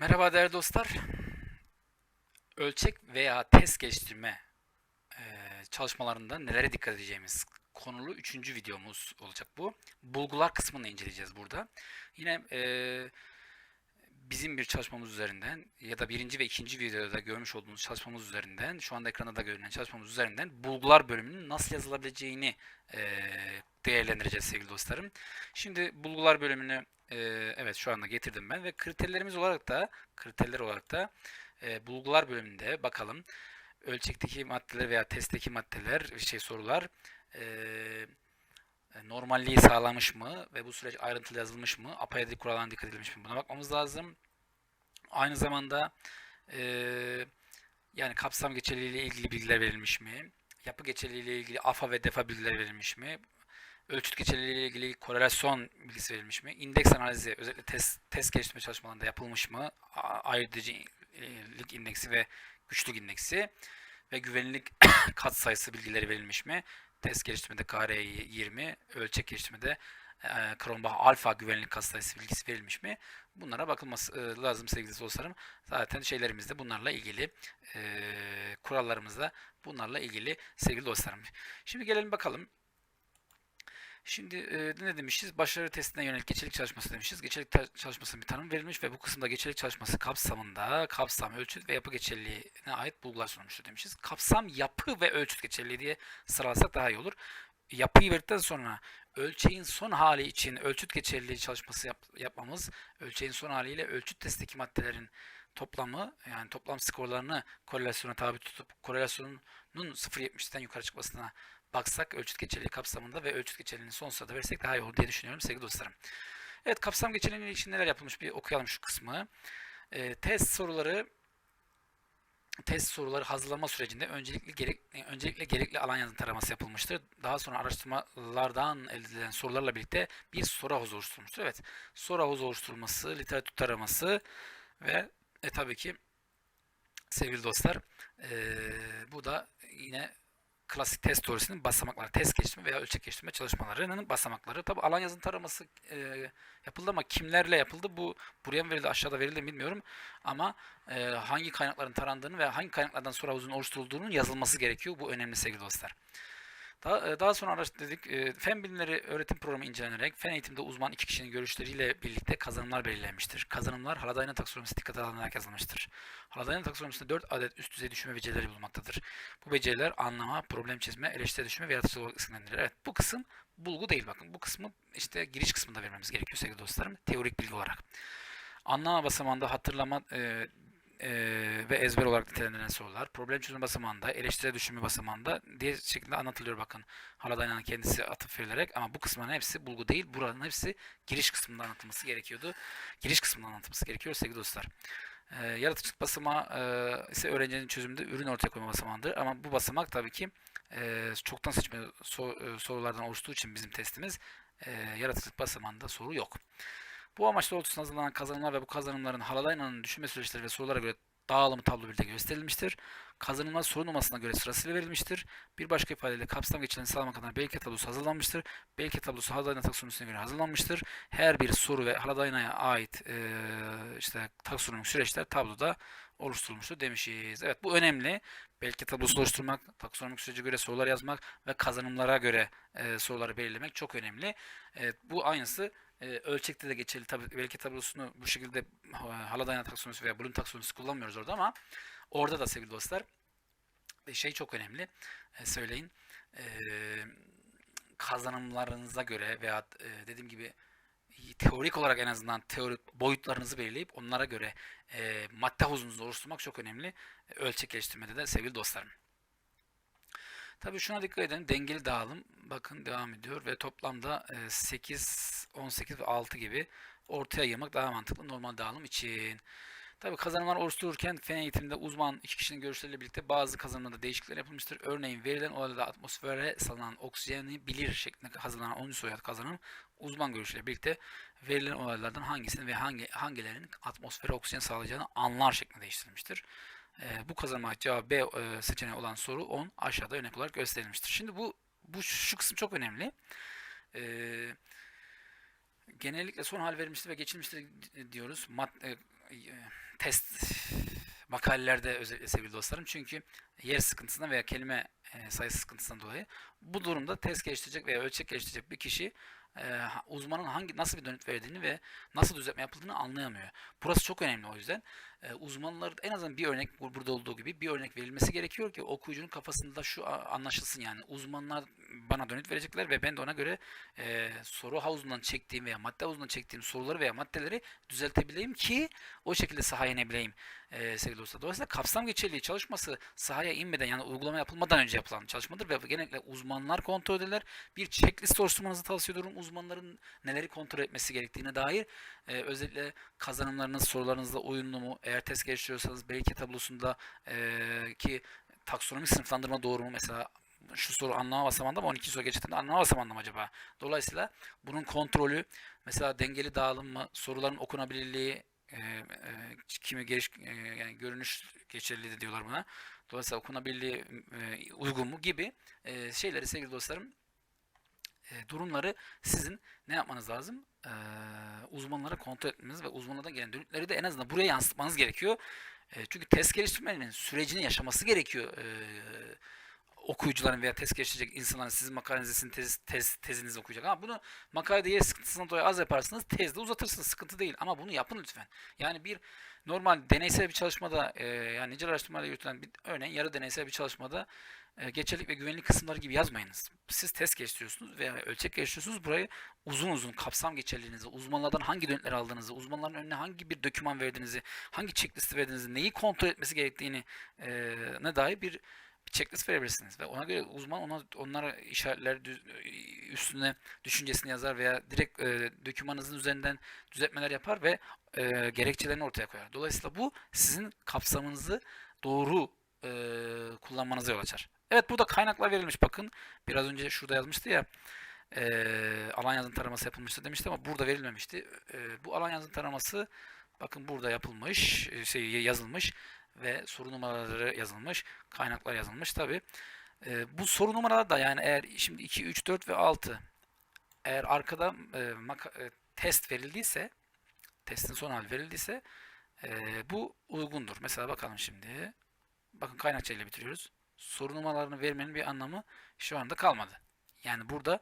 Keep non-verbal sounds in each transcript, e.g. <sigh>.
Merhaba değerli dostlar. Ölçek veya test geliştirme eee, çalışmalarında nelere dikkat edeceğimiz konulu üçüncü videomuz olacak bu. Bulgular kısmını inceleyeceğiz burada. Yine eee, bizim bir çalışmamız üzerinden ya da birinci ve ikinci videoda görmüş olduğunuz çalışmamız üzerinden, şu anda ekranda da görünen çalışmamız üzerinden bulgular bölümünün nasıl yazılabileceğini eee, değerlendireceğiz sevgili dostlarım. Şimdi bulgular bölümünü eee, evet şu anda getirdim ben ve kriterlerimiz olarak da kriterler olarak da eee, bulgular bölümünde bakalım ölçekteki maddeler veya testteki maddeler şey sorular eee, normalliği sağlamış mı ve bu süreç ayrıntılı yazılmış mı? Apayedik kurallarına dikkat edilmiş mi? Buna bakmamız lazım. Aynı zamanda eee, yani kapsam geçerliliği ile ilgili bilgiler verilmiş mi? Yapı geçerliliği ile ilgili AFA ve DEFA bilgiler verilmiş mi? Ölçüt geçerliliği ile ilgili korelasyon bilgisi verilmiş mi? İndeks analizi özellikle test, test geliştirme çalışmalarında yapılmış mı? Ayrıcılık indeksi ve güçlük indeksi ve güvenlik <coughs> katsayısı bilgileri verilmiş mi? Test geliştirmede KR20, ölçek geliştirmede e, Kronbach alfa güvenlik katsayısı bilgisi verilmiş mi? Bunlara bakılması e, lazım sevgili dostlarım. Zaten şeylerimizde bunlarla ilgili e, kurallarımızda bunlarla ilgili sevgili dostlarım. Şimdi gelelim bakalım. Şimdi e, ne demişiz? Başarı testine yönelik geçerlilik çalışması demişiz. Geçerlilik ta- çalışmasının bir tanım verilmiş ve bu kısımda geçerlilik çalışması kapsamında kapsam, ölçüt ve yapı geçerliliğine ait bulgular sunulmuştur demişiz. Kapsam, yapı ve ölçüt geçerliliği diye sıralasak daha iyi olur. Yapıyı verdikten sonra ölçeğin son hali için ölçüt geçerliliği çalışması yap- yapmamız, ölçeğin son haliyle ölçüt testteki maddelerin toplamı yani toplam skorlarını korelasyona tabi tutup korelasyonun 0.70'den yukarı çıkmasına baksak ölçüt geçerliliği kapsamında ve ölçüt geçerliliğini son sırada versek daha iyi olur diye düşünüyorum sevgili dostlarım. Evet kapsam geçerliliği için neler yapılmış bir okuyalım şu kısmı. Ee, test soruları test soruları hazırlama sürecinde öncelikli gerek, öncelikle gerekli alan yazım taraması yapılmıştır. Daha sonra araştırmalardan elde edilen sorularla birlikte bir soru havuzu oluşturulmuştur. Evet, soru havuzu oluşturulması, literatür taraması ve e, tabii ki sevgili dostlar e, bu da yine klasik test teorisinin basamakları, test geliştirme veya ölçek geliştirme çalışmalarının basamakları. Tabi alan yazım taraması e, yapıldı ama kimlerle yapıldı bu buraya mı verildi aşağıda verildi mi bilmiyorum. Ama e, hangi kaynakların tarandığını ve hangi kaynaklardan soru havuzunun oluşturulduğunun yazılması gerekiyor. Bu önemli sevgili dostlar. Daha, e, daha sonra araştırdık. E, Fen bilimleri öğretim programı incelenerek fen eğitimde uzman iki kişinin görüşleriyle birlikte kazanımlar belirlenmiştir. Kazanımlar Haladayna taksonomisine dikkate alınarak yazılmıştır. Haladayna taksonomisinde 4 adet üst düzey düşünme becerileri bulunmaktadır. Bu beceriler anlama, problem çözme, eleştiri düşünme ve yaratıcılık olarak isimlendirilir. Evet bu kısım bulgu değil bakın. Bu kısmı işte giriş kısmında vermemiz gerekiyor sevgili dostlarım. Teorik bilgi olarak. Anlama basamağında hatırlama e, e, ve ezber olarak nitelendirilen sorular. Problem çözüm basamağında, eleştiri düşünme basamağında diye şekilde anlatılıyor bakın. Haladayna'nın kendisi atıf verilerek ama bu kısmın hepsi bulgu değil. Buranın hepsi giriş kısmında anlatılması gerekiyordu. Giriş kısmında anlatılması gerekiyor sevgili dostlar. E, yaratıcılık basamağı e, ise öğrencinin çözümünde ürün ortaya koyma basamağıdır. Ama bu basamak tabii ki e, çoktan seçme so- e, sorulardan oluştuğu için bizim testimiz e, yaratıcılık basamağında soru yok. Bu amaç doğrultusunda hazırlanan kazanımlar ve bu kazanımların Haladayna'nın düşünme süreçleri ve sorulara göre dağılımı tablo birlikte gösterilmiştir. Kazanımlar soru numarasına göre sırasıyla verilmiştir. Bir başka ifadeyle kapsam geçilen sağlamak adına belki tablosu hazırlanmıştır. Belki tablosu Haladayna taksonomisine göre hazırlanmıştır. Her bir soru ve Haladayna'ya ait e, işte taksonomik süreçler tabloda oluşturulmuştur demişiz. Evet bu önemli. Belki tablosu oluşturmak, taksonomik sürece göre sorular yazmak ve kazanımlara göre e, soruları belirlemek çok önemli. Evet, bu aynısı e, ölçekte de geçerli. Tabii belki tablosunu bu şekilde ha- Haladayna taksonomisi veya Bloom taksonomisi kullanmıyoruz orada ama orada da sevgili dostlar şey çok önemli. E, söyleyin. E, kazanımlarınıza göre veya e, dediğim gibi teorik olarak en azından teorik boyutlarınızı belirleyip onlara göre e, madde havuzunuzu oluşturmak çok önemli. E, ölçek geliştirmede de sevgili dostlarım. Tabii şuna dikkat edin. Dengeli dağılım bakın devam ediyor ve toplamda e, 8, 18 ve 6 gibi ortaya yığmak daha mantıklı normal dağılım için. Tabii kazanımlar oluştururken fen eğitiminde uzman iki kişinin görüşleriyle birlikte bazı kazanımlarda değişiklikler yapılmıştır. Örneğin verilen olayda atmosfere salınan oksijeni bilir şeklinde hazırlanan 10. soyad kazanım uzman görüşüyle birlikte verilen olaylardan hangisinin ve hangi hangilerinin atmosfere oksijen sağlayacağını anlar şeklinde değiştirilmiştir. E, bu kazanıma cevabı B e, seçeneği olan soru 10 aşağıda örnek olarak gösterilmiştir. Şimdi bu bu şu kısım çok önemli. E, genellikle son hal verilmiştir ve geçilmiştir diyoruz. Mad, e, e, test makalelerde özellikle sevgili dostlarım. Çünkü yer sıkıntısından veya kelime e, sayısı sıkıntısından dolayı bu durumda test geliştirecek veya ölçek geliştirecek bir kişi e, uzmanın hangi nasıl bir dönüt verdiğini ve nasıl düzeltme yapıldığını anlayamıyor. Burası çok önemli o yüzden. E, uzmanlar en azından bir örnek bu- burada olduğu gibi bir örnek verilmesi gerekiyor ki okuyucunun kafasında şu anlaşılsın yani uzmanlar bana dönüt verecekler ve ben de ona göre e, soru havuzundan çektiğim veya madde havuzundan çektiğim soruları veya maddeleri düzeltebileyim ki o şekilde sahaya inebileyim e, sevgili dostlar. Dolayısıyla kapsam geçerliliği çalışması sahaya inmeden yani uygulama yapılmadan önce yapılan çalışmadır ve genellikle uzmanlar kontrol ederler. Bir checklist oluşturmanızı tavsiye ediyorum. Uzmanların neleri kontrol etmesi gerektiğine dair e, özellikle kazanımlarınız sorularınızla uyumlu mu? Eğer test geliştiriyorsanız belki tablosunda e, ki taksonomik sınıflandırma doğru mu? Mesela şu soru anlama basamağında mı 12 soru geçtiğinde anlama basamağında mı acaba? Dolayısıyla bunun kontrolü mesela dengeli dağılım mı? Soruların okunabilirliği e, e, kimi geliş e, yani görünüş geçerliliği diyorlar buna. Dolayısıyla okunabilirliği e, uygun mu gibi e, şeyleri sevgili dostlarım e, durumları sizin ne yapmanız lazım? E, uzmanlara kontrol etmeniz ve uzmanlardan gelen dönütleri de en azından buraya yansıtmanız gerekiyor. E, çünkü test geliştirmenin sürecini yaşaması gerekiyor. E, okuyucuların veya test geliştirecek insanların sizin makalenizi, sizin tez, tez, tezinizi okuyacak. Ama bunu makalede yer sıkıntısından dolayı az yaparsınız, tezde uzatırsınız. Sıkıntı değil. Ama bunu yapın lütfen. Yani bir normal deneysel bir çalışmada e, yani nicel araştırmalarla yürütülen bir örneğin yarı deneysel bir çalışmada e, geçerlilik ve güvenlik kısımları gibi yazmayınız. Siz test geliştiriyorsunuz veya ölçek geliştiriyorsunuz. Burayı uzun uzun kapsam geçerliliğinizi, uzmanlardan hangi dönütleri aldığınızı, uzmanların önüne hangi bir doküman verdiğinizi, hangi checklisti verdiğinizi, neyi kontrol etmesi gerektiğini e, ne dair bir bir checklist verebilirsiniz ve ona göre uzman ona onlara işaretler düz- üstüne düşüncesini yazar veya direkt e, dokümanınızın üzerinden düzeltmeler yapar ve e, gerekçelerini ortaya koyar. Dolayısıyla bu sizin kapsamınızı doğru e, kullanmanıza yol açar. Evet burada kaynaklar verilmiş bakın. Biraz önce şurada yazmıştı ya e, alan yazın taraması yapılmıştı demişti ama burada verilmemişti. E, bu alan yazın taraması bakın burada yapılmış, e, şey yazılmış ve soru numaraları yazılmış, kaynaklar yazılmış tabi. bu soru numaraları da yani eğer şimdi 2, 3, 4 ve 6 eğer arkada e, maka- e, test verildiyse testin son hali verildiyse e, bu uygundur. Mesela bakalım şimdi. Bakın kaynakçayla bitiriyoruz. Soru numaralarını vermenin bir anlamı şu anda kalmadı. Yani burada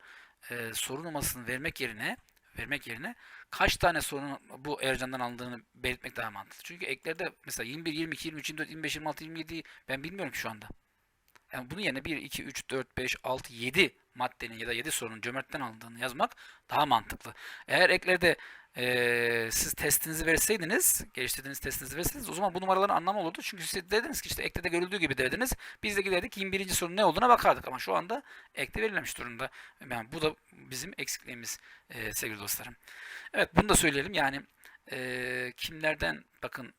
e, soru numarasını vermek yerine vermek yerine kaç tane sorunun bu Ercan'dan alındığını belirtmek daha mantıklı. Çünkü eklerde mesela 21, 22, 23, 24, 25, 26, 27 ben bilmiyorum şu anda. Yani bunun yerine 1, 2, 3, 4, 5, 6, 7 maddenin ya da 7 sorunun cömertten alındığını yazmak daha mantıklı. Eğer eklerde eee, siz testinizi verseydiniz, geliştirdiğiniz testinizi verseydiniz o zaman bu numaraların anlamı olurdu. Çünkü siz dediniz ki işte ekte de görüldüğü gibi dediniz. Biz de giderdik 21. sorunun ne olduğuna bakardık ama şu anda ekte verilmemiş durumda. Yani bu da bizim eksikliğimiz eee, sevgili dostlarım. Evet bunu da söyleyelim yani eee, kimlerden bakın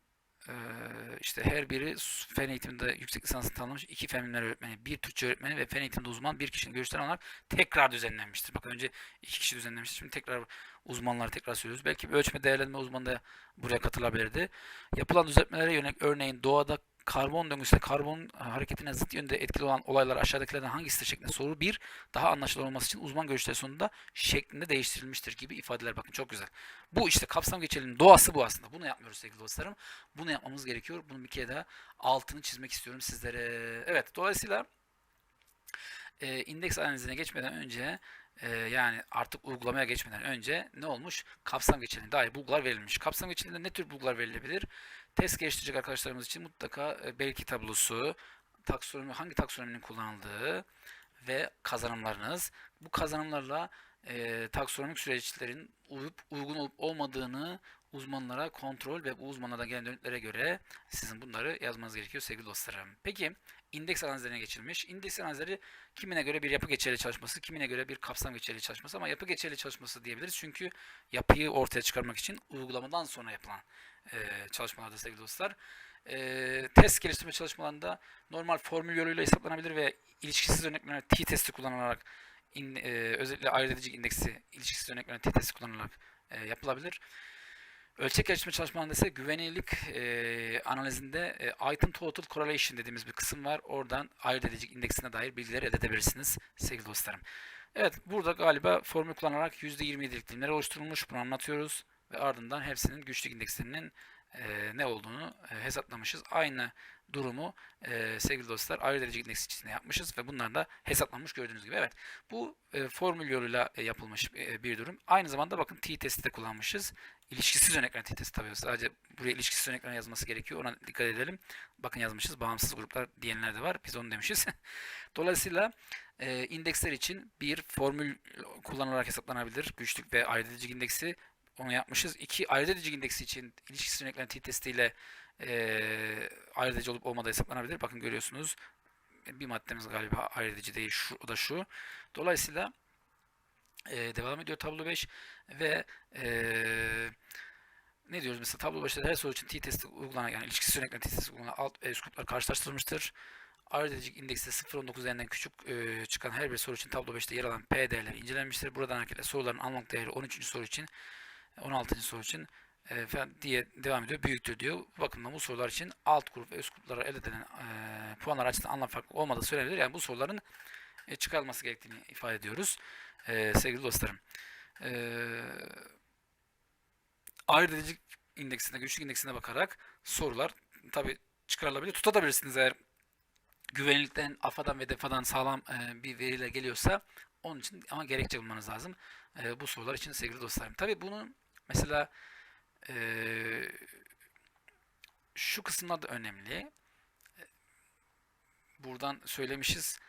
eee, işte her biri fen eğitiminde yüksek lisansını tamamlamış iki fen öğretmeni, bir Türkçe öğretmeni ve fen eğitiminde uzman bir kişinin görüşlerini alarak tekrar düzenlenmiştir. Bakın önce iki kişi düzenlemiştir. Şimdi tekrar uzmanları tekrar söylüyoruz. Belki bir ölçme değerlendirme uzmanı da buraya katılabilirdi. Yapılan düzeltmelere yönelik örneğin doğada karbon döngüsünde karbon hareketine zıt yönde etkili olan olaylar aşağıdakilerden hangisidir şeklinde soru bir daha anlaşılır olması için uzman görüşleri sonunda şeklinde değiştirilmiştir gibi ifadeler bakın çok güzel. Bu işte kapsam geçerliliğinin doğası bu aslında. Bunu yapmıyoruz sevgili dostlarım. Bunu yapmamız gerekiyor. Bunu bir kere daha altını çizmek istiyorum sizlere. Evet dolayısıyla e, indeks analizine geçmeden önce e, yani artık uygulamaya geçmeden önce ne olmuş? Kapsam geçerliliğine dair bulgular verilmiş. Kapsam geçerliliğinde ne tür bulgular verilebilir? Test geliştirecek arkadaşlarımız için mutlaka e, belki tablosu, taksonomi, hangi taksonominin kullanıldığı ve kazanımlarınız. Bu kazanımlarla e, taksonomik süreçlerin uyup uygun olup olmadığını uzmanlara kontrol ve bu uzmanlardan gelen dönütlere göre sizin bunları yazmanız gerekiyor sevgili dostlarım. Peki indeks analizlerine geçilmiş. İndeks analizleri kimine göre bir yapı geçerli çalışması, kimine göre bir kapsam geçerli çalışması ama yapı geçerli çalışması diyebiliriz. Çünkü yapıyı ortaya çıkarmak için uygulamadan sonra yapılan e, çalışmalarda sevgili dostlar. E, test geliştirme çalışmalarında normal formül yoluyla hesaplanabilir ve ilişkisiz örneklenen t-testi kullanılarak in, e, özellikle ayırt edici indeksi ilişkisiz örneklenen t-testi kullanılarak e, yapılabilir. Ölçek geliştirme çalışmalarında ise güvenilirlik e, analizinde e, item total correlation dediğimiz bir kısım var. Oradan ayırt edici indeksine dair bilgiler elde edebilirsiniz sevgili dostlarım. Evet burada galiba formül kullanarak %27'lik dilimler oluşturulmuş. Bunu anlatıyoruz ve ardından hepsinin güçlük indekslerinin e, ne olduğunu e, hesaplamışız. Aynı durumu e, sevgili dostlar ayrı derece indeksi içinde yapmışız ve bunlar da hesaplanmış gördüğünüz gibi. Evet bu e, formül yoluyla e, yapılmış e, bir durum. Aynı zamanda bakın t-testi de kullanmışız. İlişkisiz örnekler t-testi tabii sadece buraya ilişkisiz örnekler yazması gerekiyor. Ona dikkat edelim. Bakın yazmışız bağımsız gruplar diyenler de var. Biz onu demişiz. <laughs> Dolayısıyla e, indeksler için bir formül kullanılarak hesaplanabilir. Güçlük ve derece indeksi onu yapmışız. İki derece indeksi için ilişkisiz örneklerin t-testiyle e, ayrı derece olup olmadığı hesaplanabilir. Bakın görüyorsunuz bir maddemiz galiba derece değil. Şu, o da şu. Dolayısıyla e, devam ediyor tablo 5 ve e, ne diyoruz mesela tablo 5'te her soru için t-testi uygulanan yani ilişkisiz örneklerin t-testi uygulanan alt ve üst gruplar karşılaştırılmıştır. Ayrı derece indekste 0.19 üzerinden küçük e, çıkan her bir soru için tablo 5'te yer alan P değerleri incelenmiştir. Buradan hareketle soruların anlamlık değeri 13. soru için 16. soru için e, diye devam ediyor. Büyüktür diyor. Bu bakımdan bu sorular için alt grup ve üst gruplara elde edilen e, puanlar açısından anlam farklı olmadığı söylenebilir. Yani bu soruların e, çıkarılması gerektiğini ifade ediyoruz. E, sevgili dostlarım. E, ayrı derece indeksine, güçlük indeksine bakarak sorular tabi çıkarılabilir. Tutabilirsiniz eğer güvenlikten, AFA'dan ve DEFA'dan sağlam e, bir veriyle geliyorsa onun için ama gerekçe bulmanız lazım. E, bu sorular için sevgili dostlarım. Tabi bunun mesela e, şu kısımlar da önemli. Buradan söylemişiz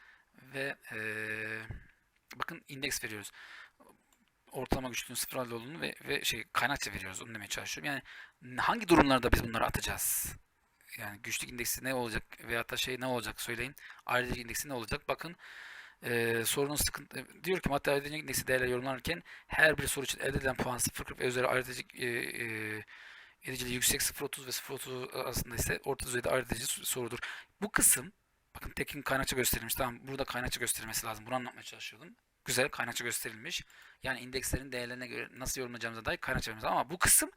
ve e, bakın indeks veriyoruz. Ortalama güçlüğün sıfır olduğunu ve, ve şey kaynakça veriyoruz. Onu demeye çalışıyorum. Yani hangi durumlarda biz bunları atacağız? Yani güçlük indeksi ne olacak veyahut da şey ne olacak söyleyin. Ayrıca indeksi ne olacak? Bakın e, sorunun sıkıntı diyor ki madde ayrıca indeksi değerler yorumlanırken her bir soru için elde edilen puan 0.40 ve üzeri ayrıca e, e, ediciliği yüksek 0.30 ve 0.30 arasında ise orta düzeyde ayrıca sorudur. Bu kısım bakın tekin kaynakça gösterilmiş. Tamam burada kaynakça gösterilmesi lazım. Bunu anlatmaya çalışıyordum. Güzel kaynakça gösterilmiş. Yani indekslerin değerlerine göre nasıl yorumlayacağımıza dair kaynakça vermemiz ama bu kısım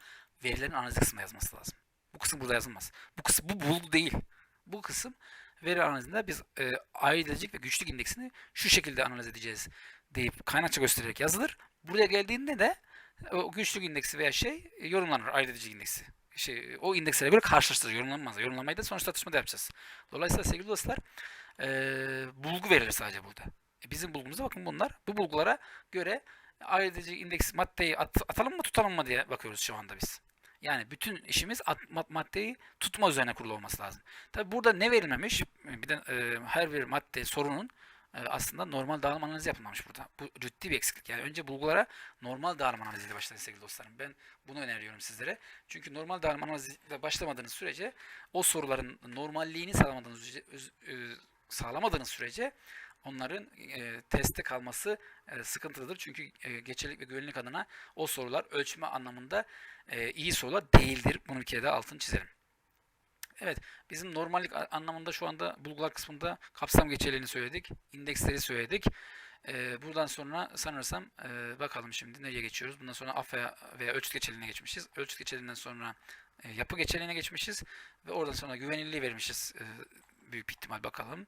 verilerin analiz kısmına yazması lazım. Bu kısım burada yazılmaz. Bu kısım bu bulgu değil. Bu kısım veri analizinde biz e, ayrıcılık ve güçlük indeksini şu şekilde analiz edeceğiz deyip kaynakça göstererek yazılır. Buraya geldiğinde de o güçlük indeksi veya şey e, yorumlanır ayrıcılık indeksi. Şey, o indekslere göre karşılaştırır. Yorumlanmaz. Yorumlamayı da sonuç tartışmada yapacağız. Dolayısıyla sevgili dostlar e, bulgu verilir sadece burada. E, bizim bulgumuzda bakın bunlar. Bu bulgulara göre ayrıcılık indeks maddeyi at, atalım mı tutalım mı diye bakıyoruz şu anda biz. Yani bütün işimiz maddeyi tutma üzerine kurulu olması lazım. Tabi burada ne verilmemiş? Bir de e, her bir madde sorunun e, aslında normal dağılım analizi yapılmamış burada. Bu ciddi bir eksiklik. Yani önce bulgulara normal dağılım analiziyle başlayın sevgili dostlarım. Ben bunu öneriyorum sizlere. Çünkü normal dağılım analiziyle başlamadığınız sürece o soruların normalliğini sağlamadığınız e, sağlamadığınız sürece onların e, teste kalması e, sıkıntılıdır. Çünkü e, geçerlilik ve güvenlik adına o sorular ölçme anlamında e, iyi sorular değildir. Bunu bir kere de altını çizelim. Evet, bizim normallik anlamında şu anda bulgular kısmında kapsam geçerliliğini söyledik. indeksleri söyledik. Ee, buradan sonra sanırsam e, bakalım şimdi nereye geçiyoruz. Bundan sonra af veya, veya ölçüt geçerliliğine geçmişiz. Ölçüt geçerliliğinden sonra e, yapı geçerliliğine geçmişiz. Ve oradan sonra güvenilirliği vermişiz. E, büyük ihtimal bakalım.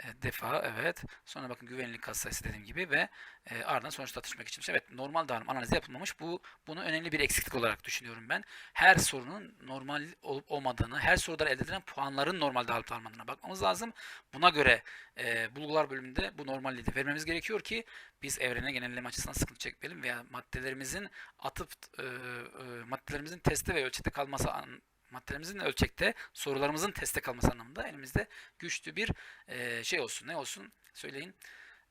E, defa evet. Sonra bakın güvenlik katsayısı dediğim gibi ve e, ardından sonuç tartışmak için. Evet normal dağılım analizi yapılmamış. Bu bunu önemli bir eksiklik olarak düşünüyorum ben. Her sorunun normal olup olmadığını, her soruda elde edilen puanların normal dağılıp dağılmadığına bakmamız lazım. Buna göre e, bulgular bölümünde bu normalliği de vermemiz gerekiyor ki biz evrene genelleme açısından sıkıntı çekmeyelim veya maddelerimizin atıp e, e, maddelerimizin teste ve ölçekte kalması an, maddelerimizin ölçekte sorularımızın teste kalması anlamında elimizde güçlü bir e, şey olsun. Ne olsun? Söyleyin.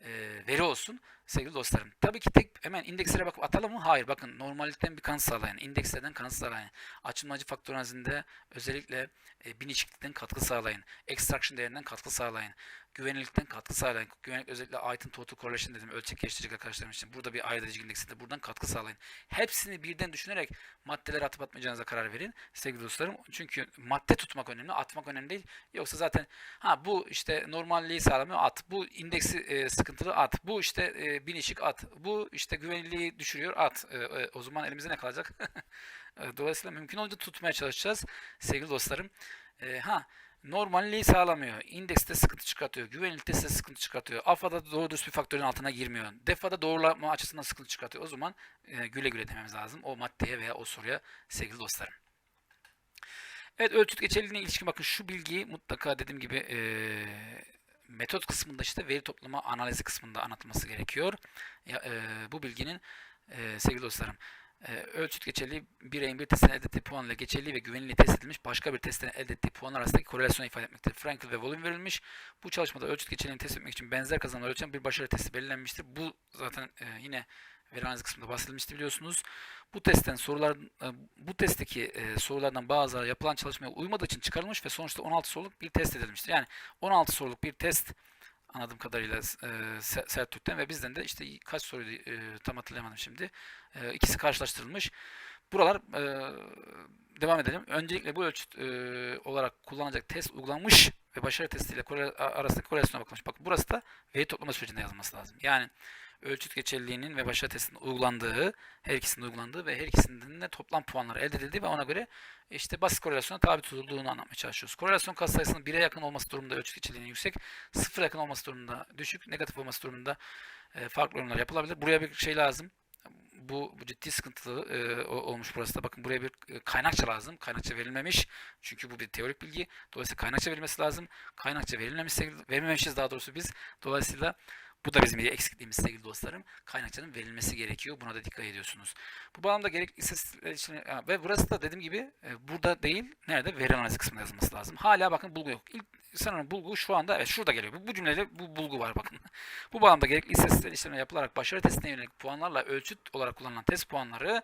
E, veri olsun sevgili dostlarım. Tabii ki tek hemen indekslere bakıp atalım mı? Hayır. Bakın normallikten bir kanıt sağlayın. İndekslerden kanıt sağlayın. Açılmacı faktör analizinde özellikle e, bilinçlikten katkı sağlayın. Extraction değerinden katkı sağlayın güvenilirlikten katkı sağlayın. Güvenlik özellikle item total correlation dedim. Ölçek geliştirecek arkadaşlarım için. Burada bir ayrıcı indeksinde buradan katkı sağlayın. Hepsini birden düşünerek maddeleri atıp atmayacağınıza karar verin sevgili dostlarım. Çünkü madde tutmak önemli. Atmak önemli değil. Yoksa zaten ha bu işte normalliği sağlamıyor at. Bu indeksi e, sıkıntılı at. Bu işte e, binişik at. Bu işte güvenilirliği düşürüyor at. E, e, o zaman elimizde ne kalacak? <laughs> E, dolayısıyla mümkün olduğunca tutmaya çalışacağız sevgili dostlarım. E, ha normalliği sağlamıyor. İndekste sıkıntı çıkartıyor. Güvenlikte size sıkıntı çıkartıyor. AFA'da doğru düz bir faktörün altına girmiyor. DEFA'da doğrulama açısından sıkıntı çıkartıyor. O zaman e, güle güle dememiz lazım o maddeye veya o soruya sevgili dostlarım. Evet ölçüt geçerliliğine ilişkin bakın şu bilgiyi mutlaka dediğim gibi eee, metot kısmında işte veri toplama analizi kısmında anlatılması gerekiyor. Ya, eee, bu bilginin eee, sevgili dostlarım eee, ölçüt geçerliliği bireyin bir testten elde ettiği puan ile geçerliliği ve güvenilirliği test edilmiş başka bir testten elde ettiği puanlar arasındaki korelasyonu ifade etmektedir. Frankel ve Volum verilmiş. Bu çalışmada ölçüt geçerliliğini test etmek için benzer kazanımlar ölçen bir başarı testi belirlenmiştir. Bu zaten eee, yine veri analizi kısmında bahsedilmişti biliyorsunuz. Bu testten sorular e, bu testteki e, sorulardan bazıları yapılan çalışmaya uymadığı için çıkarılmış ve sonuçta 16 soruluk bir test edilmiştir. Yani 16 soruluk bir test anladığım kadarıyla e, Se- Sertürk'ten ve bizden de işte kaç soruydu e, tam hatırlayamadım şimdi. E, ikisi karşılaştırılmış. Buralar e, devam edelim. Öncelikle bu ölçüt e, olarak kullanılacak test uygulanmış ve başarı testiyle a- arasındaki korelasyona bakılmış. Bakın burası da veri toplama sürecinde yazılması lazım. Yani ölçüt geçerliliğinin ve başarı testinin uygulandığı, her ikisinin uygulandığı ve her ikisinin de toplam puanları elde edildiği ve ona göre işte basit korelasyona tabi tutulduğunu anlatmaya çalışıyoruz. Korelasyon katsayısının 1'e yakın olması durumunda ölçüt geçerliliğinin yüksek, 0'a yakın olması durumunda düşük, negatif olması durumunda e, farklı yorumlar yapılabilir. Buraya bir şey lazım. Bu, bu ciddi sıkıntılı e, olmuş burası da. Bakın buraya bir e, kaynakça lazım. Kaynakça verilmemiş. Çünkü bu bir teorik bilgi. Dolayısıyla kaynakça verilmesi lazım. Kaynakça verilmemiş, verilmemişiz daha doğrusu biz. Dolayısıyla bu da bizim eksikliğimiz sevgili dostlarım. Kaynakçanın verilmesi gerekiyor. Buna da dikkat ediyorsunuz. Bu bağlamda gerekli istatistikler için ha, ve burası da dediğim gibi e, burada değil, nerede? Veri analizi kısmında yazılması lazım. Hala bakın bulgu yok. İlk sanırım bulgu şu anda evet şurada geliyor. Bu, bu cümlede bu bulgu var bakın. bu bağlamda gerekli istatistikler işlemi yapılarak başarı testine yönelik puanlarla ölçüt olarak kullanılan test puanları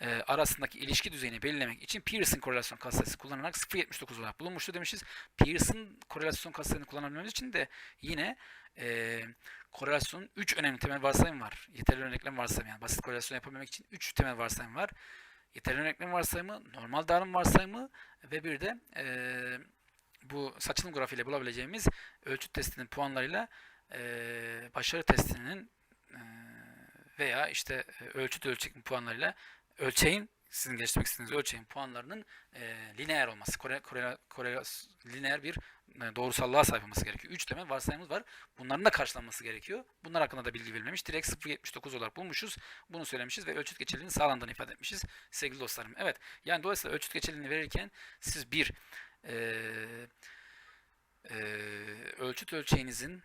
e, arasındaki ilişki düzeyini belirlemek için Pearson korelasyon katsayısı kullanarak 0.79 olarak bulunmuştu demişiz. Pearson korelasyon katsayısını kullanabilmemiz için de yine e, korelasyonun 3 önemli temel varsayım var. Yeterli örneklem varsayımı yani basit korelasyon yapabilmek için 3 temel varsayım var. Yeterli örneklem varsayımı, normal dağılım varsayımı ve bir de e, bu saçılım grafiğiyle bulabileceğimiz ölçüt testinin puanlarıyla e, başarı testinin e, veya işte ölçüt ölçek puanlarıyla ölçeğin sizin geliştirmek istediğiniz ölçeğin puanlarının e, lineer olması, kore, kore, kore, lineer bir e, doğrusallığa sahip olması gerekiyor. 3 temel varsayımımız var. Bunların da karşılanması gerekiyor. Bunlar hakkında da bilgi verilmemiş. Direkt 0.79 olarak bulmuşuz. Bunu söylemişiz ve ölçüt geçerliliğinin sağlandığını ifade etmişiz sevgili dostlarım. Evet. Yani dolayısıyla ölçüt geçerliliğini verirken siz bir e, e, ölçüt ölçeğinizin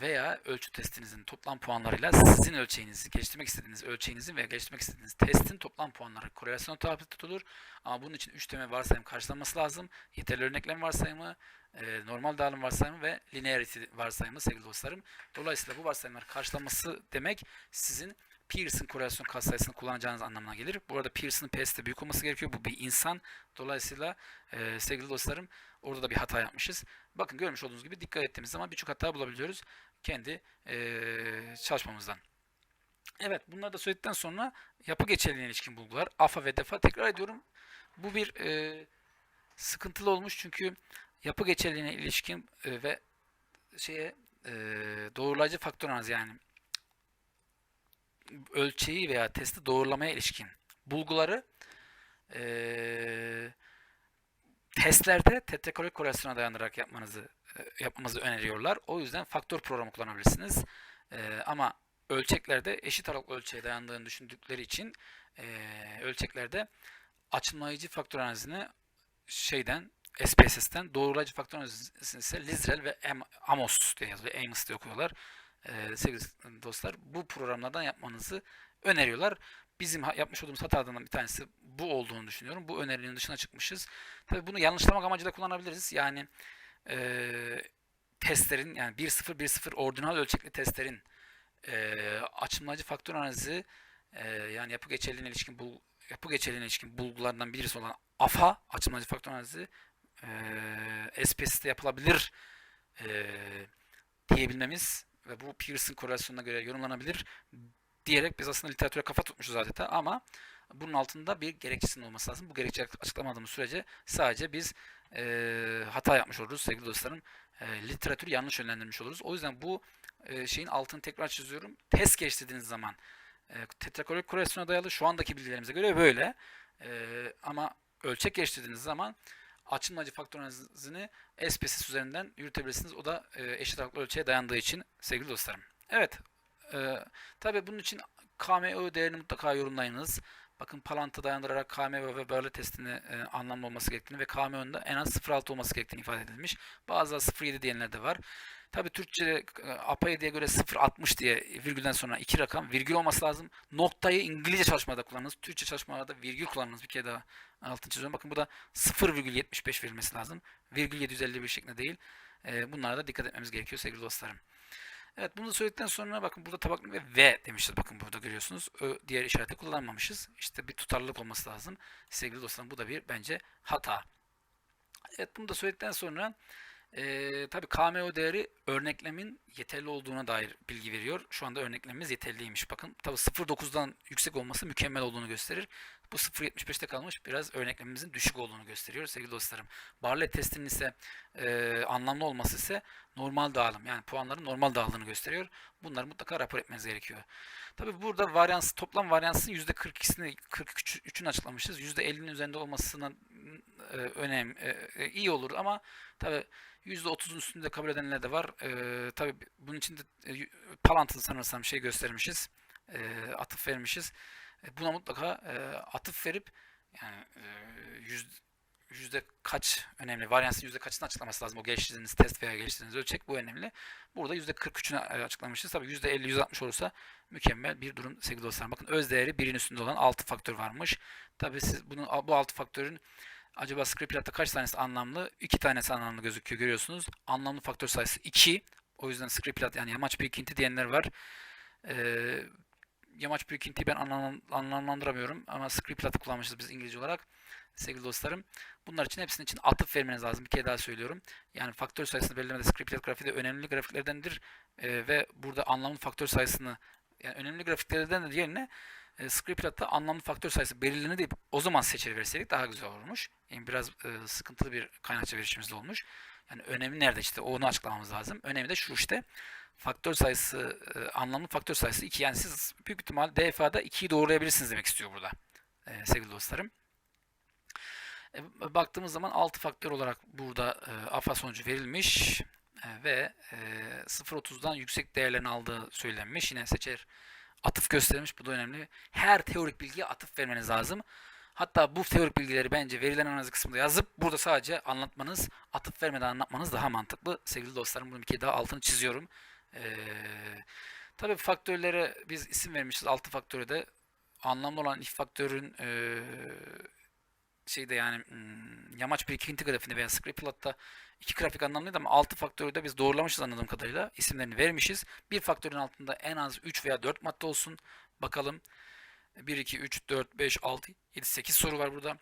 veya ölçü testinizin toplam puanlarıyla sizin ölçeğinizi, geliştirmek istediğiniz ölçeğinizin veya geliştirmek istediğiniz testin toplam puanları korelasyon tabi tutulur. Ama bunun için 3 temel varsayım karşılanması lazım. Yeterli örneklem varsayımı, e, normal dağılım varsayımı ve linearity varsayımı sevgili dostlarım. Dolayısıyla bu varsayımlar karşılanması demek sizin Pearson korelasyon katsayısını kullanacağınız anlamına gelir. Bu arada Pearson'ın P'si büyük olması gerekiyor. Bu bir insan. Dolayısıyla e, sevgili dostlarım orada da bir hata yapmışız. Bakın görmüş olduğunuz gibi dikkat ettiğimiz zaman birçok hata bulabiliyoruz kendi e, çalışmamızdan. Evet bunları da söyledikten sonra yapı geçerliliğine ilişkin bulgular. AFA ve DEFA tekrar ediyorum. Bu bir e, sıkıntılı olmuş çünkü yapı geçerliliğine ilişkin e, ve şeye e, doğrulayıcı faktör analizi yani ölçeği veya testi doğrulamaya ilişkin bulguları e, testlerde tetrakolik korelasyona dayanarak yapmanızı yapmanızı öneriyorlar. O yüzden faktör programı kullanabilirsiniz. E, ama ölçeklerde eşit aralıklı ölçeğe dayandığını düşündükleri için e, ölçeklerde açımlayıcı faktör analizini şeyden SPSS'ten doğrulayıcı faktör analizini ise Lizrel ve Am- Amos diye yazılıyor. Amos diye okuyorlar. Sevgili dostlar bu programlardan yapmanızı öneriyorlar. Bizim yapmış olduğumuz hatalardan bir tanesi bu olduğunu düşünüyorum. Bu önerinin dışına çıkmışız. Tabii bunu yanlışlamak amacıyla kullanabiliriz. Yani e, testlerin yani 1.0 1.0 ordinal ölçekli testlerin e, açımlayıcı faktör analizi e, yani yapı geçerliliğine ilişkin bul, yapı geçerliliğine ilişkin bulgulardan birisi olan AFA açımlayıcı faktör analizi e, SPSS'te yapılabilir e, diyebilmemiz ve bu Pearson korelasyonuna göre yorumlanabilir diyerek biz aslında literatüre kafa tutmuşuz adeta ama bunun altında bir gerekçesinin olması lazım. Bu gerekçe açıklamadığımız sürece sadece biz e, hata yapmış oluruz sevgili dostlarım. E, literatürü yanlış yönlendirmiş oluruz. O yüzden bu e, şeyin altını tekrar çiziyorum. Test geçtiğiniz zaman e, tetrakolik korelasyona dayalı şu andaki bilgilerimize göre böyle. E, ama ölçek geçtiğiniz zaman açılmacı faktör analizini SPSS üzerinden yürütebilirsiniz. O da e, eşit aralıklı ölçeğe dayandığı için sevgili dostlarım. Evet. E, tabii bunun için KMÖ değerini mutlaka yorumlayınız. Bakın Palant'a dayandırarak KMO ve böyle testini e, anlamlı olması gerektiğini ve KMO'nun da en az 0.6 olması gerektiğini ifade edilmiş. Bazıları 0.7 diyenler de var. Tabi Türkçe e, APA7'ye göre 0.60 diye virgülden sonra iki rakam virgül olması lazım. Noktayı İngilizce çalışmalarda kullanınız. Türkçe çalışmalarda virgül kullanınız. Bir kere daha altını çiziyorum. Bakın burada 0,75 verilmesi lazım. Virgül 751 şeklinde değil. E, bunlara da dikkat etmemiz gerekiyor sevgili dostlarım. Evet bunu da söyledikten sonra bakın burada tabak ve V demişiz. Bakın burada görüyorsunuz. Ö, diğer işareti kullanmamışız. İşte bir tutarlılık olması lazım. Sevgili dostlarım bu da bir bence hata. Evet bunu da söyledikten sonra e, tabi KMO değeri örneklemin yeterli olduğuna dair bilgi veriyor. Şu anda örneklemimiz yeterliymiş. Bakın tabi 0.9'dan yüksek olması mükemmel olduğunu gösterir. Bu 0.75'te kalmış biraz örneklemimizin düşük olduğunu gösteriyor sevgili dostlarım. Barley testinin ise e, anlamlı olması ise normal dağılım yani puanların normal dağıldığını gösteriyor. Bunları mutlaka rapor etmeniz gerekiyor. Tabi burada varyans toplam varyansın %42'sini 43'ünü açıklamışız. %50'nin üzerinde olmasının e, önem e, e, iyi olur ama tabi %30'un üstünde kabul edenler de var. E, tabi bunun için de e, Palantı sanırsam şey göstermişiz. E, atıf vermişiz. E, buna mutlaka e, atıf verip yani e, yüzde, yüzde kaç önemli, varyansın yüzde kaçını açıklaması lazım o geliştirdiğiniz test veya geliştirdiğiniz ölçek bu önemli. Burada yüzde 43'ünü açıklamışız. Tabii yüzde 50, 160 olursa mükemmel bir durum sevgili dostlar. Bakın öz değeri birin üstünde olan 6 faktör varmış. Tabii siz bunun bu 6 faktörün acaba script'ta kaç tanesi anlamlı? 2 tanesi anlamlı gözüküyor görüyorsunuz. Anlamlı faktör sayısı 2. O yüzden script yani yamaç birikinti diyenler var. Ee, yamaç birikintiyi ben anlam, anlamlandıramıyorum ama script latı kullanmışız biz İngilizce olarak sevgili dostlarım. Bunlar için hepsinin için atıf vermeniz lazım. Bir kere daha söylüyorum. Yani faktör sayısını belirlemede script lat grafiği de önemli grafiklerdendir ee, ve burada anlamlı faktör sayısını yani önemli grafiklerden de diğerine e, script anlamlı faktör sayısı belirlenir o zaman seçiliverseydik daha güzel olmuş. Yani biraz e, sıkıntılı bir kaynakça verişimiz olmuş. Yani önemi nerede işte onu açıklamamız lazım. Önemi de şu işte faktör sayısı, e, anlamlı faktör sayısı 2. Yani siz büyük ihtimal DFA'da 2'yi doğrulayabilirsiniz demek istiyor burada e, sevgili dostlarım. E, baktığımız zaman 6 faktör olarak burada e, AFA sonucu verilmiş e, ve e, 0.30'dan yüksek değerlerini aldığı söylenmiş. Yine seçer atıf gösterilmiş. Bu da önemli. Her teorik bilgiye atıf vermeniz lazım. Hatta bu teorik bilgileri bence verilen analiz kısmında yazıp burada sadece anlatmanız, atıf vermeden anlatmanız daha mantıklı. Sevgili dostlarım bunu bir kere daha altını çiziyorum. Ee, tabii faktörlere biz isim vermişiz. Altı faktöre de anlamlı olan if faktörün e, şeyde yani hmm, yamaç bir ikinci grafiğinde veya script plotta iki grafik anlamlıydı ama altı faktörü de biz doğrulamışız anladığım kadarıyla. isimlerini vermişiz. Bir faktörün altında en az 3 veya 4 madde olsun. Bakalım. 1, 2, 3, 4, 5, 6, 7, 8 soru var burada.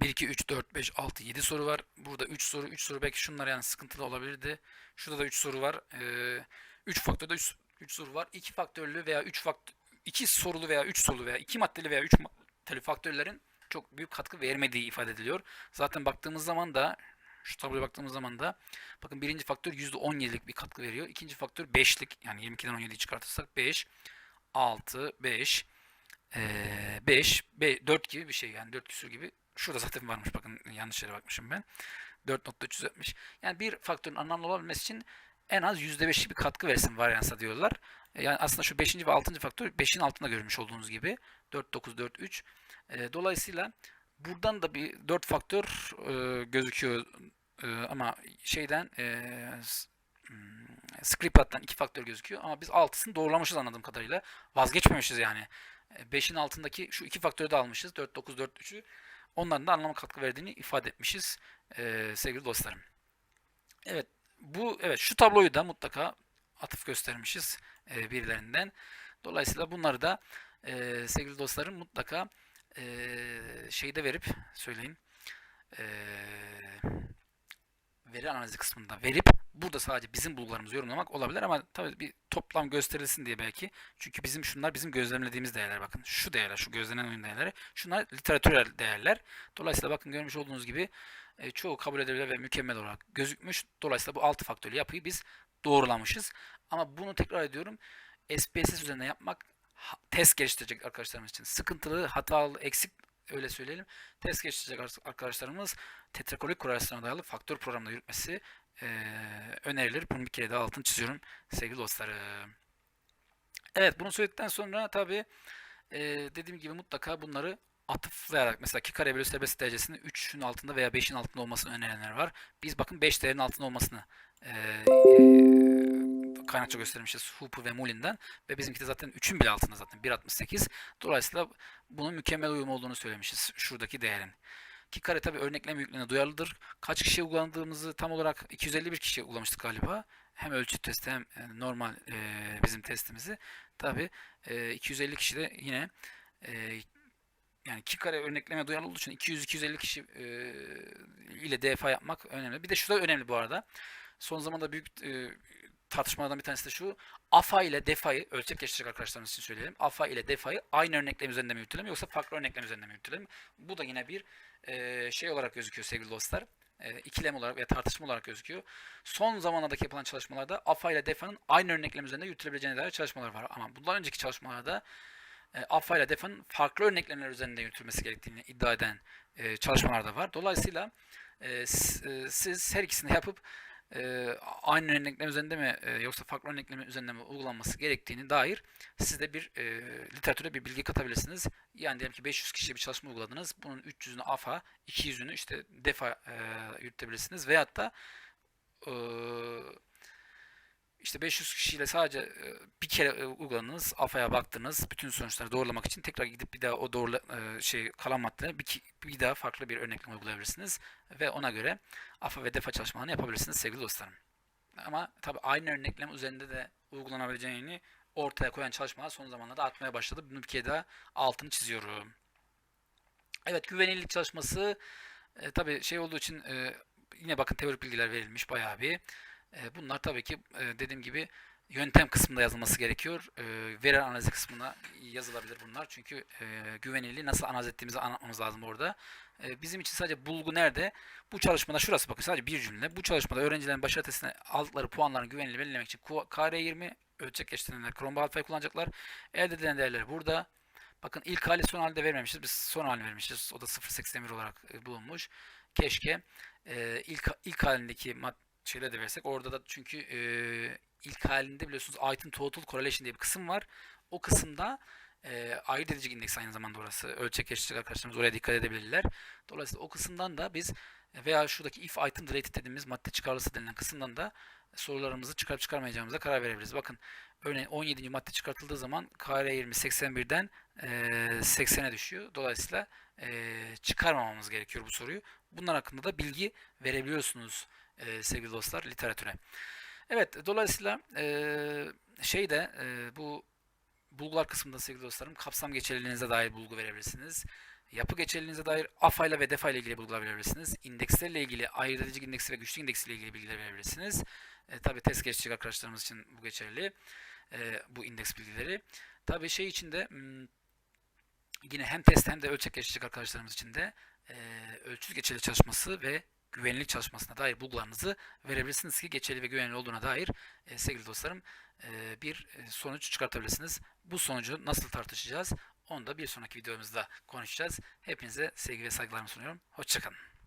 1, 2, 3, 4, 5, 6, 7 soru var. Burada 3 soru, 3 soru belki şunlar yani sıkıntılı olabilirdi. Şurada da 3 soru var. Ee, 3 faktörde 3, 3 soru var. 2 faktörlü veya 3 faktör 2 sorulu veya 3 sorulu veya 2 maddeli veya 3 maddeli faktörlerin çok büyük katkı vermediği ifade ediliyor. Zaten baktığımız zaman da şu tabloya baktığımız zaman da bakın birinci faktör %17'lik bir katkı veriyor. İkinci faktör 5'lik yani 22'den 17'yi çıkartırsak 5, 6, 5, 5, 4 gibi bir şey yani 4 küsur gibi. Şurada zaten varmış bakın yanlış yere bakmışım ben. 4.370. Yani bir faktörün anlamlı olabilmesi için en az %5'lik bir katkı versin varyansa diyorlar. Yani aslında şu 5. ve 6. faktör 5'in altında görmüş olduğunuz gibi. 4, 9, 4, 3. Dolayısıyla buradan da bir 4 faktör e, gözüküyor e, ama şeyden e, hmm, script'tan 2 faktör gözüküyor ama biz 6'sını doğrulamışız anladığım kadarıyla. Vazgeçmemişiz yani. 5'in altındaki şu iki faktörü de almışız. 4, 9, 4, 3'ü. Onların da anlama katkı verdiğini ifade etmişiz e, sevgili dostlarım. Evet bu evet şu tabloyu da mutlaka atıf göstermişiz e, birilerinden. Dolayısıyla bunları da e, sevgili dostlarım mutlaka e, şeyde verip söyleyeyim e, veri analizi kısmında verip burada sadece bizim bulgularımızı yorumlamak olabilir ama tabii bir toplam gösterilsin diye belki. Çünkü bizim şunlar bizim gözlemlediğimiz değerler bakın. Şu değerler, şu gözlenen oyun değerleri. Şunlar literatürel değerler. Dolayısıyla bakın görmüş olduğunuz gibi e, çoğu kabul edilebilir ve mükemmel olarak gözükmüş. Dolayısıyla bu altı faktörlü yapıyı biz doğrulamışız. Ama bunu tekrar ediyorum. SPSS üzerine yapmak test geliştirecek arkadaşlarımız için sıkıntılı, hatalı, eksik öyle söyleyelim. Test geçecek arkadaşlarımız tetrakolik korelasyona dayalı faktör programında yürütmesi e, önerilir. Bunu bir kere daha altını çiziyorum sevgili dostlarım. Evet bunu söyledikten sonra tabi e, dediğim gibi mutlaka bunları atıflayarak mesela 2 kare bölü serbest derecesinin 3'ün altında veya 5'in altında olmasını önerenler var. Biz bakın 5 değerinin altında olmasını e, e, kaynakça göstermişiz Hooper ve Mullin'den ve bizimki de zaten 3'ün bile altında zaten 1.68. Dolayısıyla bunun mükemmel uyum olduğunu söylemişiz şuradaki değerin. Ki kare tabi örneklem büyüklüğüne duyarlıdır. Kaç kişiye uygulandığımızı tam olarak 251 kişiye uygulamıştık galiba. Hem ölçüt testi hem e, normal e, bizim testimizi. Tabi e, 250 kişi de yine e, yani iki kare örnekleme duyarlı olduğu için 200-250 kişi e, ile DFA yapmak önemli. Bir de şu da önemli bu arada. Son zamanda büyük e, tartışmalardan bir tanesi de şu. AFA ile DEFA'yı ölçek geçecek arkadaşlarımız için söyleyelim. AFA ile DEFA'yı aynı örneklem üzerinde mi yürütelim yoksa farklı örneklem üzerinde mi yürütelim? Bu da yine bir şey olarak gözüküyor sevgili dostlar. İkilem olarak veya tartışma olarak gözüküyor. Son zamanlardaki yapılan çalışmalarda AFA ile DEFA'nın aynı örneklem üzerinde yürütülebileceğine dair çalışmalar var. Ama bundan önceki çalışmalarda e, AFA ile DEFA'nın farklı örneklemler üzerinde yürütülmesi gerektiğini iddia eden çalışmalar da var. Dolayısıyla siz her ikisini yapıp e, aynı örneklem üzerinde mi e, yoksa farklı örneklem üzerinde mi uygulanması gerektiğini dair siz bir e, literatüre bir bilgi katabilirsiniz. Yani diyelim ki 500 kişiye bir çalışma uyguladınız. Bunun 300'ünü AFA, 200'ünü işte DEFA e, yürütebilirsiniz. Veyahut da e, işte 500 kişiyle sadece e, bir kere e, uyguladınız, AFA'ya baktınız, bütün sonuçları doğrulamak için tekrar gidip bir daha o doğru e, şey kalan maddeleri bir, bir daha farklı bir örneklem uygulayabilirsiniz ve ona göre AFA ve DEFA çalışmalarını yapabilirsiniz sevgili dostlarım. Ama tabi aynı örneklem üzerinde de uygulanabileceğini ortaya koyan çalışmalar son zamanlarda artmaya başladı. Bunu bir kere daha altını çiziyorum. Evet güvenilirlik çalışması e, tabi şey olduğu için e, yine bakın teorik bilgiler verilmiş bayağı bir. Bunlar tabii ki dediğim gibi yöntem kısmında yazılması gerekiyor. Veri analizi kısmına yazılabilir bunlar. Çünkü güvenilirliği nasıl analiz ettiğimizi anlatmamız lazım orada. Bizim için sadece bulgu nerede? Bu çalışmada şurası bakın sadece bir cümle. Bu çalışmada öğrencilerin başarı testine aldıkları puanların güvenilirliğini belirlemek için KR20 ölçek geçtirenler Chrome kullanacaklar. Elde edilen değerler burada. Bakın ilk hali son halde vermemişiz. Biz son halini vermişiz. O da 0.81 olarak bulunmuş. Keşke ilk ilk halindeki şeyle de versek orada da çünkü e, ilk halinde biliyorsunuz item total correlation diye bir kısım var. O kısımda e, ayırt edici indeks aynı zamanda orası. Ölçek geçecek arkadaşlarımız oraya dikkat edebilirler. Dolayısıyla o kısımdan da biz veya şuradaki if item related dediğimiz madde çıkarlısı denilen kısımdan da sorularımızı çıkarıp çıkarmayacağımıza karar verebiliriz. Bakın örneğin 17. madde çıkartıldığı zaman KR20 81'den e, 80'e düşüyor. Dolayısıyla e, çıkarmamamız gerekiyor bu soruyu. Bunlar hakkında da bilgi verebiliyorsunuz e, sevgili dostlar literatüre. Evet dolayısıyla e, şey de e, bu bulgular kısmında sevgili dostlarım kapsam geçerliliğinize dair bulgu verebilirsiniz. Yapı geçerliliğinize dair AFA ile ve DEFA ile ilgili bulgular verebilirsiniz. İndekslerle ilgili ayırt edici indeksi ve güçlü indeksi ile ilgili bilgiler verebilirsiniz. E, Tabi test geçecek arkadaşlarımız için bu geçerli. E, bu indeks bilgileri. Tabi şey için de hmm, yine hem test hem de ölçek geçecek arkadaşlarımız için de e, ölçüt geçerli çalışması ve güvenlik çalışmasına dair bulgularınızı verebilirsiniz ki geçerli ve güvenli olduğuna dair e, sevgili dostlarım e, bir e, sonuç çıkartabilirsiniz. Bu sonucu nasıl tartışacağız? Onu da bir sonraki videomuzda konuşacağız. Hepinize sevgi ve saygılarımı sunuyorum. Hoşçakalın.